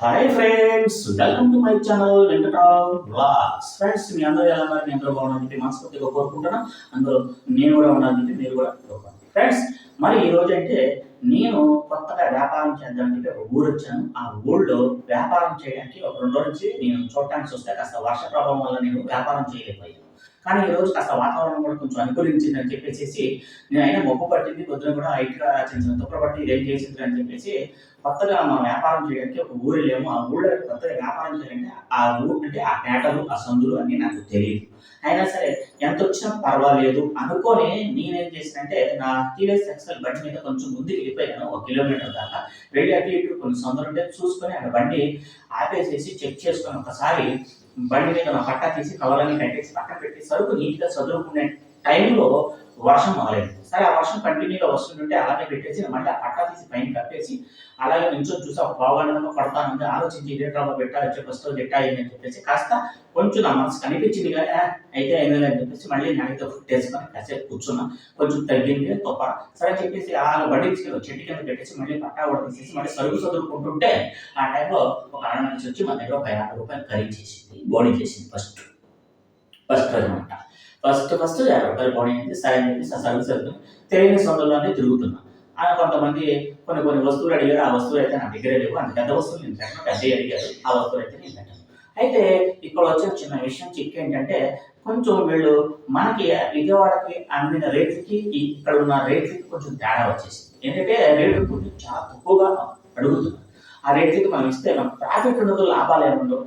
Hi friends welcome to my channel Venkatrao blogs friends మీ అందరూ ఎలా ఉన్నారు? నేను అందరూ బాగున్నారని మనస్ఫూర్తిగా కోరుకుంటున్నా. అందులో నేను కూడా ఉన్నానంటే మీరు కూడా కోరుకోండి. ఫ్రెండ్స్ మరి ఈ రోజు అంటే నేను కొత్తగా వ్యాపారం చేద్దామని ఒక ఊరు వచ్చాను. ఆ ఊళ్ళో వ్యాపారం చేయడానికి ఒక రెండు రోజు నుంచి నేను చూడటానికి వస్తే కాస్త వర్ష ప్రభావం వల్ల నేను వ్యాపారం చేయలేకపోయాను. కానీ ఈ రోజు కాస్త వాతావరణం కూడా కొంచెం అనుకూలించింది అని చెప్పేసి నేను అయినా మొప్పు పట్టింది పొద్దున కూడా ఐట్గా చిన్న చిన్న పట్టి ఇదేం చేసింది అని చెప్పేసి కొత్తగా మనం వ్యాపారం చేయడానికి ఒక ఊరు లేము ఆ ఊళ్ళో కొత్తగా వ్యాపారం చేయాలంటే ఆ ఊరు అంటే ఆ పేటలు ఆ సందులు అన్నీ నాకు తెలియదు. అయినా సరే ఎంత వచ్చినా పర్వాలేదు. అనుకొని నేనేం చేసినంటే నా టీవీఎస్ ఎక్సెల్ బండి మీద కొంచెం ముందుకు వెళ్ళిపోయాను ఒక కిలోమీటర్ దాకా. వెళ్ళి అటు ఇటు కొన్ని సందులు ఉంటే చూసుకొని ఆ బండి ఆపేసేసి చెక్ చేసుకొని ఒకసారి బండి మీద నా పట్టా తీసి అన్ని కట్టేసి పక్కన పెట్టి సరుకు నీట్గా చదువుకునే టైంలో వర్షం మొదలైంది. సరే ఆ వర్షం కంటిన్యూగా వస్తుంటుంటే అలాగే పెట్టేసి మళ్ళీ ఆ పట్టా తీసి పైన కప్పేసి అలాగే నించో చూసి ఒక పావుగంటగా పడతానంటే ఆలోచించి ఇదే ట్రాబా పెట్టా వచ్చే ఫస్ట్ పెట్టా అని చెప్పేసి కాస్త కొంచెం నా మనసు కనిపించింది కానీ అయితే అయింది అని చెప్పేసి మళ్ళీ నాడితో ఫుడ్ వేసుకొని కాసేపు కూర్చున్నా. కొంచెం తగ్గింది తొప్ప. సరే చెప్పేసి ఆ బండి తీసుకెళ్ళి చెట్టు కింద పెట్టేసి మళ్ళీ పట్టా కూడా తీసేసి మళ్ళీ సరుకు చదువుకుంటుంటే ఆ టైంలో ఒక ఆడ మనిషి వచ్చి మన దగ్గర ఒక యాభై రూపాయలు ఖరీదు చేసింది బోడీ చేసింది ఫస్ట్ ఫస్ట్ రోజు అనమాట ఫస్ట్ ఫస్ట్ యాభై రూపాయలు బోడీ అయింది సరే అని చెప్పేసి తెలియని సొంతలోనే తిరుగుతున్నాను ఆ కొంతమంది కొన్ని కొన్ని వస్తువులు అడిగారు ఆ వస్తువులు అయితే నా దగ్గర లేవు అంత పెద్ద వస్తువులు నేను పెట్టను పెద్ద అడిగారు ఆ వస్తువులు అయితే నేను పెట్టను. అయితే ఇక్కడ వచ్చే చిన్న విషయం చిక్ ఏంటంటే కొంచెం వీళ్ళు మనకి విజయవాడకి అందిన రేట్లకి ఇక్కడ ఉన్న రేట్లకి కొంచెం తేడా వచ్చేసింది. ఏంటంటే రేట్లు కొంచెం చాలా తక్కువగా అడుగుతున్నాం ఆ రేట్లకి మనం ఇస్తే మనకు ప్రాఫిట్ ఉండదు లాభాలు ఏముండవు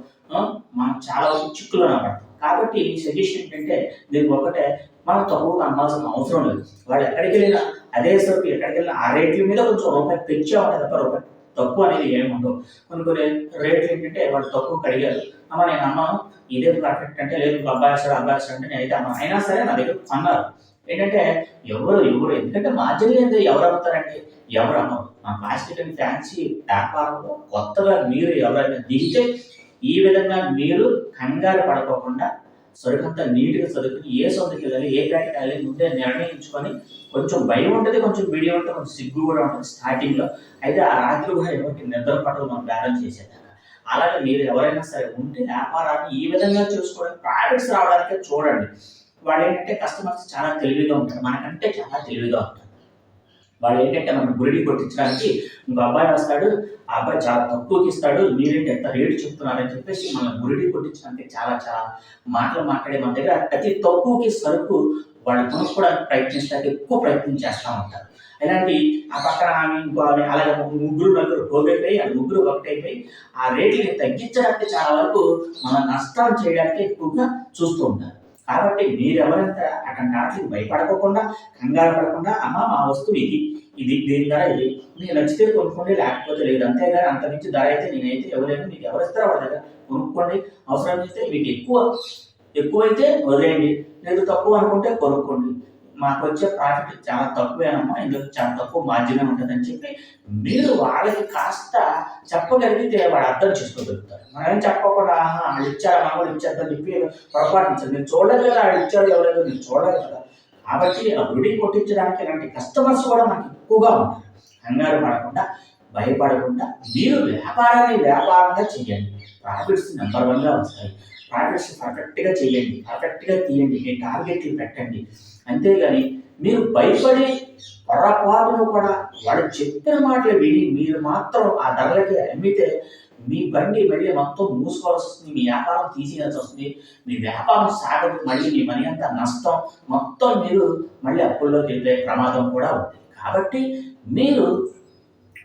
మనం చాలా చిక్కులో పడతాం కాబట్టి సజెషన్ ఏంటంటే దీనికి ఒకటే మనం తక్కువగా అమ్మాల్సిన అవసరం లేదు. వాళ్ళు ఎక్కడికి వెళ్ళినా అదే సరుకు ఎక్కడికి వెళ్ళినా ఆ రేట్ల మీద కొంచెం రూపాయి పెంచామని తప్ప రూపాయి తక్కువ అనేది ఏముండవు ఉండవు. కొన్ని కొన్ని రేట్లు ఏంటంటే వాళ్ళు తక్కువ కడిగారు. అమ్మ నేను అన్నాను ఇదే పర్ఫెక్ట్ అంటే లేదు అబ్బాయి వస్తాడు అబ్బాయి వస్తాడు అంటే నేను అయితే అయినా సరే నా దగ్గర అన్నారు. ఏంటంటే ఎవరు ఎవరు ఎందుకంటే మార్జిన్ లేదు ఎవరు అమ్ముతారండి? ఎవరు అమ్మరు? మా ప్లాస్టిక్ అండ్ ఫ్యాన్సీ వ్యాపారంలో కొత్తగా మీరు ఎవరైనా దిగితే ఈ విధంగా మీరు కంగారు పడకోకుండా సరుకంతా నీట్గా చదువుకుని ఏ సొంతకి వెళ్ళాలి ఏ ప్యాకెట్ వెళ్ళాలి ముందే నిర్ణయించుకొని కొంచెం భయం ఉంటుంది కొంచెం వీడియో ఉంటుంది కొంచెం సిగ్గు కూడా ఉంటుంది స్టార్టింగ్లో. అయితే ఆ రాత్రి కూడా ఎవరికి నిద్ర పట్టదు మనం బ్యాలెన్స్ చేసేదాకా అలాగే మీరు ఎవరైనా సరే ఉంటే వ్యాపారాన్ని ఈ విధంగా చూసుకోవడానికి ప్రాఫిట్స్ రావడానికే చూడండి. వాళ్ళు ఏంటంటే కస్టమర్స్ చాలా తెలివిగా ఉంటారు మనకంటే చాలా తెలివిగా ఉంటారు. వాళ్ళు ఏంటంటే మనం గురిడి కొట్టించడానికి ఇంకో అబ్బాయి వస్తాడు ఆ అబ్బాయి చాలా తక్కువకి ఇస్తాడు మీరేంటి ఎంత రేటు చెప్తున్నారని చెప్పేసి మనం గురిడి కొట్టించడానికి చాలా చాలా మాటలు మాట్లాడే మన దగ్గర అతి తక్కువకి సరుకు వాళ్ళు కొనుక్కోవడానికి ప్రయత్నించడానికి ఎక్కువ ప్రయత్నం చేస్తూ ఉంటారు. ఇలాంటి ఆ పక్కన ఆమె ఇంకో ఆమె అలాగే ముగ్గురు నలుగురు పోగైపోయి ఆ ముగ్గురు ఒకటైపోయి ఆ రేట్లని తగ్గించడానికి చాలా వరకు మన నష్టం చేయడానికి ఎక్కువగా చూస్తూ ఉంటారు. కాబట్టి మీరెవరంత అటువంటి వాటికి భయపడకోకుండా కంగారు పడకుండా అమ్మ మా వస్తువు ఇది ఇది దీని ధర ఇది మీకు నచ్చితే కొనుక్కోండి లేకపోతే లేదు అంతేగాని అంత మించి ధర అయితే నేనైతే ఎవరైనా మీకు ఎవరు ఇస్తారో వాళ్ళ దగ్గర కొనుక్కోండి. అవసరం చేస్తే మీకు ఎక్కువ ఎక్కువైతే వదిలేయండి. లేదు తక్కువ అనుకుంటే కొనుక్కోండి. మాకు వచ్చే ప్రాఫిట్ చాలా తక్కువేనమ్మా ఇందులో చాలా తక్కువ మార్జిన్ ఉంటుందని చెప్పి మీరు వాళ్ళకి కాస్త చెప్పగలిగితే వాడు అర్థం చేసుకోగలుగుతారు మనం చెప్పకుండా వాళ్ళు ఇచ్చారా మా కూడా ఇచ్చేద్దని చెప్పి పొరపాటు నేను చూడలేదు కదా వాళ్ళు ఇచ్చారు ఎవరైనా నేను చూడలేదు కదా. కాబట్టి ఆ గుడి కొట్టించడానికి ఇలాంటి కస్టమర్స్ కూడా మనకి ఎక్కువగా ఉంటారు కంగారు పడకుండా భయపడకుండా మీరు వ్యాపారాన్ని వ్యాపారంగా చేయండి ప్రాఫిట్స్ నెంబర్ వన్గా వస్తాయి. ప్రాఫిట్స్ పర్ఫెక్ట్గా చేయండి పర్ఫెక్ట్గా తీయండి మీ టార్గెట్లు పెట్టండి. అంతేగాని మీరు భయపడి పొరపాటును కూడా వాడు చెప్పిన మాటలు విని మీరు మాత్రం ఆ ధరలకి అమ్మితే మీ బండి మళ్ళీ మొత్తం మూసుకోవాల్సి వస్తుంది మీ వ్యాపారం తీసేయాల్సి వస్తుంది మీ వ్యాపారం సాగదు మళ్ళీ మీ మనీ అంతా నష్టం. మొత్తం మీరు మళ్ళీ అప్పుల్లోకి వెళ్ళే ప్రమాదం కూడా ఉంది. కాబట్టి మీరు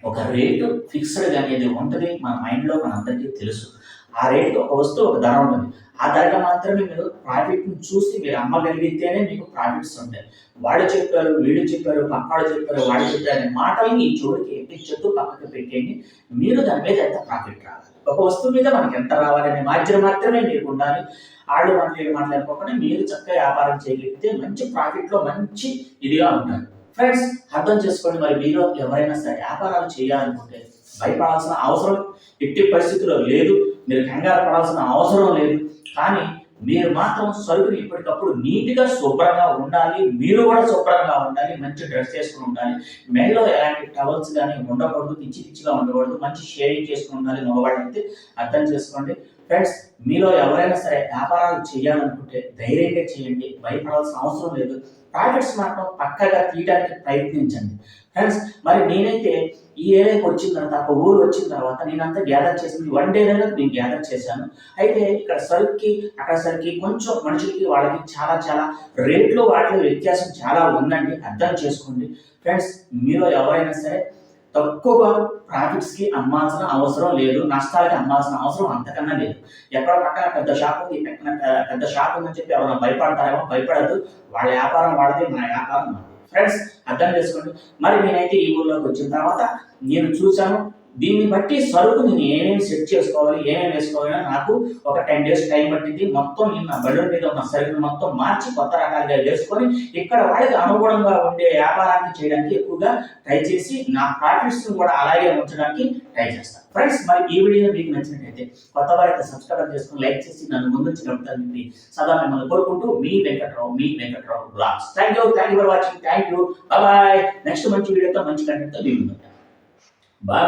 ఒక రేటు ఫిక్స్డ్గా అనేది ఉంటుంది మన మైండ్లో మనందరికీ తెలుసు. ఆ రేటు ఒక వస్తువు ఒక ధర ఉంటుంది. ఆ ధరగా మాత్రమే మీరు ప్రాఫిట్ని చూసి మీరు అమ్మగలిగితేనే మీకు ప్రాఫిట్స్ ఉంటాయి. వాడు చెప్పారు వీడు చెప్పారు పక్కాడు చెప్పారు వాడు చెప్పారు అనే మాటల్ని ఈ చోటుకి ఎప్పించొద్దు పక్కకు పెట్టేయండి. మీరు దాని మీద ఎంత ప్రాఫిట్ రావాలి? ఒక వస్తువు మీద మనకి ఎంత రావాలనే మార్జిన్ మాత్రమే మీకు ఉండాలి. వాళ్ళు మాట్లాడి మాట్లాడుకోకుండా మీరు చక్కగా వ్యాపారం చేయగలిగితే మంచి ప్రాఫిట్లో మంచి ఇదిగా ఉంటారు. ఫ్రెండ్స్ అర్థం చేసుకోండి మరి మీరు ఎవరైనా సరే వ్యాపారాలు చేయాలనుకుంటే భయపడాల్సిన అవసరం ఎట్టి పరిస్థితుల్లో లేదు. మీరు కంగారు పడాల్సిన అవసరం లేదు. కానీ మీరు మాత్రం సరుకుని ఇప్పటికప్పుడు నీట్గా శుభ్రంగా ఉండాలి. మీరు కూడా శుభ్రంగా ఉండాలి. మంచి డ్రెస్ చేసుకుని ఉండాలి. మెడలో ఎలాంటి టవల్స్ కానీ ఉండకూడదు. పిచ్చి పిచ్చిగా ఉండకూడదు. మంచి షేవింగ్ చేసుకుని ఉండాలి. మగవాళ్ళైతే అర్థం చేసుకోండి. ఫ్రెండ్స్ మీలో ఎవరైనా సరే వ్యాపారాలు చేయాలనుకుంటే ధైర్యంగా చేయండి భయపడాల్సిన అవసరం లేదు. ప్రాఫిట్స్ మాత్రం పక్కగా తీయడానికి ప్రయత్నించండి. ఫ్రెండ్స్ మరి నేనైతే ఈ ఏరియాకి వచ్చిన తర్వాత ఒక ఊరు వచ్చిన తర్వాత నేనంతా గ్యాదర్ చేసింది వన్ డే దగ్గర నేను గ్యాదర్ చేశాను. అయితే ఇక్కడ సరుక్కి అక్కడ సరికి కొంచెం మనుషులకి వాళ్ళకి చాలా చాలా రేట్లు వాటిలో వ్యత్యాసం చాలా ఉందండి. అర్థం చేసుకోండి. ఫ్రెండ్స్ మీలో ఎవరైనా సరే తక్కువ ప్రాఫిట్స్కి అమ్మాల్సిన అవసరం లేదు నష్టాలకి అమ్మాల్సిన అవసరం అంతకన్నా లేదు. ఎక్కడో పక్కన పెద్ద షాప్ ఉంది పక్కన పెద్ద షాప్ ఉందని చెప్పి ఎవరైనా భయపడతారేమో భయపడద్దు. వాళ్ళ వ్యాపారం వాళ్ళది మన వ్యాపారం ఫ్రెండ్స్ అర్థం చేసుకోండి. మరి నేనైతే ఈ ఊర్లోకి వచ్చిన తర్వాత నేను చూశాను దీన్ని బట్టి సరుకు నేను ఏమేమి సెట్ చేసుకోవాలి ఏమేమి వేసుకోవాలి నాకు ఒక టెన్ డేస్ టైం పట్టింది. మొత్తం నేను నా బెలూన్ మీద ఉన్న సరుకుని మొత్తం మార్చి కొత్త రకాలుగా వేసుకొని ఇక్కడ వాళ్ళకి అనుగుణంగా ఉండే వ్యాపారాన్ని చేయడానికి ఎక్కువగా ట్రై చేసి నా ప్రాఫిట్స్ కూడా అలాగే ఉంచడానికి ట్రై చేస్తాను ఫ్రెండ్స్ మరి ఈ వీడియో మీకు నచ్చినట్లయితే కొత్త వారికి సబ్స్క్రైబ్ చేసుకుని లైక్ చేసి నన్ను ముందుంచి నడుపుతాను సదా మిమ్మల్ని కోరుకుంటూ మీ వెంకట్రావు మీ Venkatrao blogs. Thank you thank you for watching thank you bye next మంచి వీడియోతో మంచి కంటెంట్తో మీ ముందు బాయ్